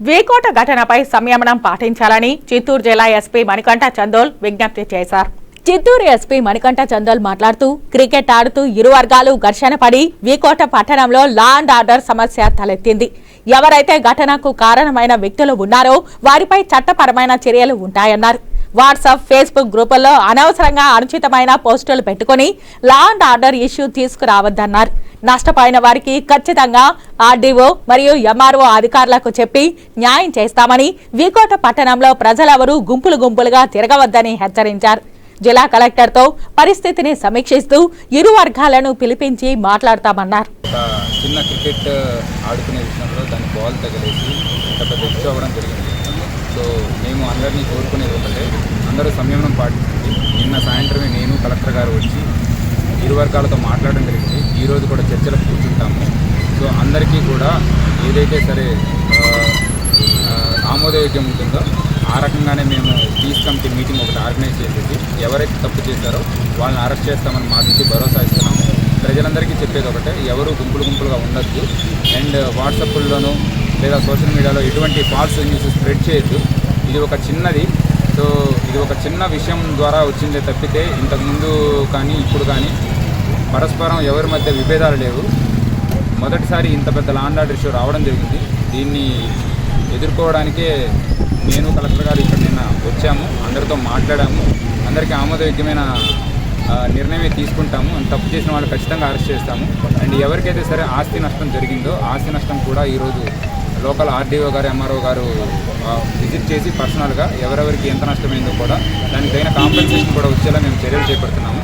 వేకోట ఘటనపై సంయమనం పాటించాలని చిత్తూరు జిల్లా ఎస్పీ మణికంఠ చందోల్ విజ్ఞప్తి చేశారు. చిత్తూరు ఎస్పీ మణికంఠ చందోల్ మాట్లాడుతూ క్రికెట్ ఆడుతూ ఇరు వర్గాలు ఘర్షణ పడి వీకోట పట్టణంలో లా అండ్ ఆర్డర్ సమస్య తలెత్తింది. ఎవరైతే ఘటనకు కారణమైన వ్యక్తులు ఉన్నారో వారిపై చట్టపరమైన చర్యలు ఉంటాయన్నారు. వాట్సాప్ ఫేస్బుక్ గ్రూపుల్లో అనవసరంగా అనుచితమైన పోస్టులు పెట్టుకుని లా అండ్ ఆర్డర్ ఇష్యూ తీసుకురావద్దన్నారు. నష్టపోయిన వారికి ఖచ్చితంగా ఆర్డీఓ మరియు ఎంఆర్ఓ అధికారులకు చెప్పి న్యాయం చేస్తామని వికోట పట్టణంలో ప్రజలెవరూ గుంపులు గుంపులుగా తిరగవద్దని హెచ్చరించారు. జిల్లా కలెక్టర్తో పరిస్థితిని సమీక్షిస్తూ ఇరు వర్గాలను పిలిపించి మాట్లాడతామన్నారు. చిన్న క్రికెట్ ఆడుకునే విషయంలో దాని బాల్ తగిలేసి పెద్ద ఇష్యూ అవ్వడం జరిగింది. సో మేము అందరినీ కోరుకునేది ఒకటే. అందరూ సంయమనం పాటించండి. నిన్న సాయంత్రమే నేను కలెక్టర్ గారు వచ్చి ఇరు వర్గాలతో మాట్లాడడం జరిగింది. ఈరోజు కూడా చర్చలకు కూర్చుంటాము. సో అందరికీ కూడా ఏదైతే సరే ఆమోదయోగ్యం ఉంటుందో ఆ రకంగానే మేము పీస్ కమిటీ మీటింగ్ ఒకటి ఆర్గనైజ్ చేసేసి ఎవరైతే తప్పు చేశారో వాళ్ళని అరెస్ట్ చేస్తామని మాటించి భరోసా ఇస్తున్నాము. ప్రజలందరికీ చెప్పేది ఒకటే ఎవరు గుంపులు గుంపులుగా ఉండొద్దు. అండ్ వాట్సాప్లోనూ లేదా సోషల్ మీడియాలో ఎటువంటి ఫాల్స్ న్యూస్ స్ప్రెడ్ చేయొద్దు. ఇది ఒక చిన్నది. సో ఇది ఒక చిన్న విషయం ద్వారా వచ్చిందే తప్పితే ఇంతకుముందు కానీ ఇప్పుడు కానీ పరస్పరం ఎవరి మధ్య విభేదాలు లేవు. మొదటిసారి ఇంత పెద్ద లాండ్ ఆర్డర్ ఇష్యూ రావడం జరిగింది. దీన్ని ఎదుర్కోవడానికే నేను కలెక్టర్ గారు ఇక్కడ నిన్న వచ్చాము. అందరితో మాట్లాడాము. అందరికీ ఆమోదయోగ్యమైన నిర్ణయమే తీసుకుంటాము. అండ్ తప్పు చేసిన వాళ్ళు ఖచ్చితంగా అరెస్ట్ చేస్తాము. అండ్ ఎవరికైతే సరే ఆస్తి నష్టం జరిగిందో ఆస్తి నష్టం కూడా ఈరోజు లోకల్ ఆర్డీఓ గారు ఎంఆర్ఓ గారు విజిట్ చేసి పర్సనల్గా ఎవరెవరికి ఎంత నష్టమైందో కూడా దానికి తగిన కాంపెన్సేషన్ కూడా వచ్చేలా మేము చర్యలు చేపడుతున్నాము.